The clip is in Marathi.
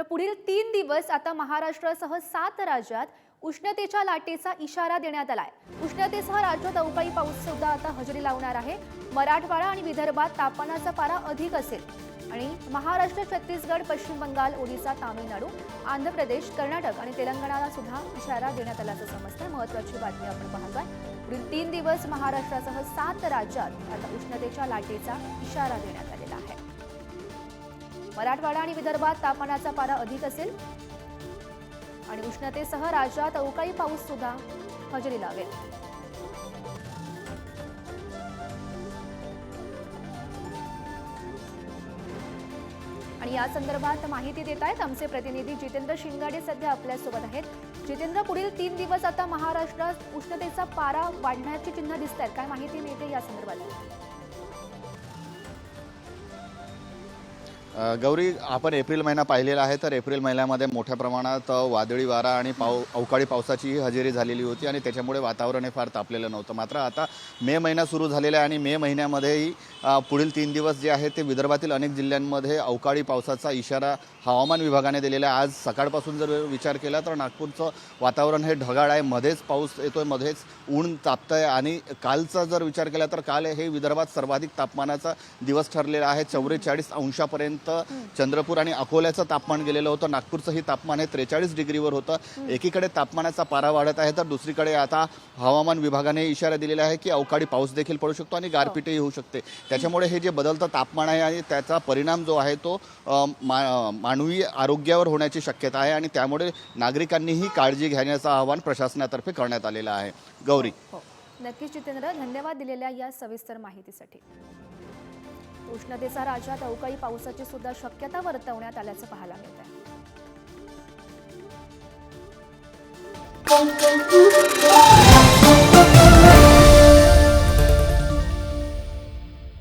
तर पुढील तीन दिवस आता महाराष्ट्रासह सात राज्यात उष्णतेच्या लाटेचा इशारा देण्यात आलाय. उष्णतेसह राज्यात अवकाळी पाऊस सुद्धा आता हजेरी लावणार आहे. मराठवाडा आणि विदर्भात तापमानाचा पारा अधिक असेल. आणि महाराष्ट्र छत्तीसगड पश्चिम बंगाल ओडिसा तामिळनाडू आंध्र प्रदेश कर्नाटक आणि तेलंगणाला सुद्धा इशारा देण्यात आल्याचं समजतंय महत्वाची बातमी आपण पाहतोय. पुढील तीन दिवस महाराष्ट्रासह सात राज्यात आता उष्णतेच्या लाटेचा इशारा देण्यात आलेला आहे. मराठवाडा आणि विदर्भात तापमानाचा पारा अधिक असेल. आणि उष्णतेसह राज्यात अवकाळी पाऊस सुद्धा हजेरी लावेल. आणि या संदर्भात माहिती देत आहेत आमचे प्रतिनिधी जितेंद्र शिंगाडे सध्या आपल्यासोबत आहेत. जितेंद्र पुढील तीन दिवस आता महाराष्ट्रात उष्णतेचा पारा वाढण्याची चिन्ह दिसत आहेत काय माहिती मिळते या संदर्भात? गौरी आपण एप्रिल महिना पाहिलेला आहे तर एप्रिल महिन्यामध्ये मोठ्या प्रमाणात वादळी वारा आणि पाव अवकाळी पावसाची हजेरी झालेली होती आणि त्याच्यामुळे वातावरण हे फार तापलेलं नव्हतं. मात्र आता मे महिना सुरू झालेला आहे आणि मे महिन्यामध्येही पुढील तीन दिवस जे आहे ते विदर्भातील अनेक जिल्ह्यांमध्ये अवकाळी पावसाचा इशारा हवामान विभागाने दिलेला आहे. आज सकाळपासून जर विचार केला तर नागपूरचं वातावरण हे ढगाळ आहे. मध्येच पाऊस येतोय मध्येच ऊन तापतंय आणि कालचा जर विचार केला तर काल हे विदर्भात सर्वाधिक तापमानाचा दिवस ठरलेला आहे. चौवेचाळीस अंशापर्यंत चंद्रपूर आणि अकोल्याचं तापमान गेलेलं होतं. नागपूरचंही तापमान हे त्रेचाळीस डिग्रीवर होतं. एकीकडे तापमानाचा पारा वाढत आहे तर दुसरीकडे आता हवामान विभागाने इशारा दिलेला आहे की अवकाळी पाऊस देखील पडू शकतो आणि गारपीटही होऊ शकते. त्याच्यामुळे हे जे बदलतं तापमान आहे आणि त्याचा परिणाम जो आहे तो मा- मानवी आरोग्यावर होण्याची शक्यता आहे आणि त्यामुळे नागरिकांनीही काळजी घेण्याचं आवाहन प्रशासनातर्फे करण्यात आलेलं आहे. गौरी. हो, हो. नक्कीच जितेंद्र धन्यवाद दिलेल्या या सविस्तर माहितीसाठी. उष्णतेचा राज्यात अवकाळी पावसाची सुद्धा शक्यता वर्तवण्यात आल्याचं पाहायला मिळत आहे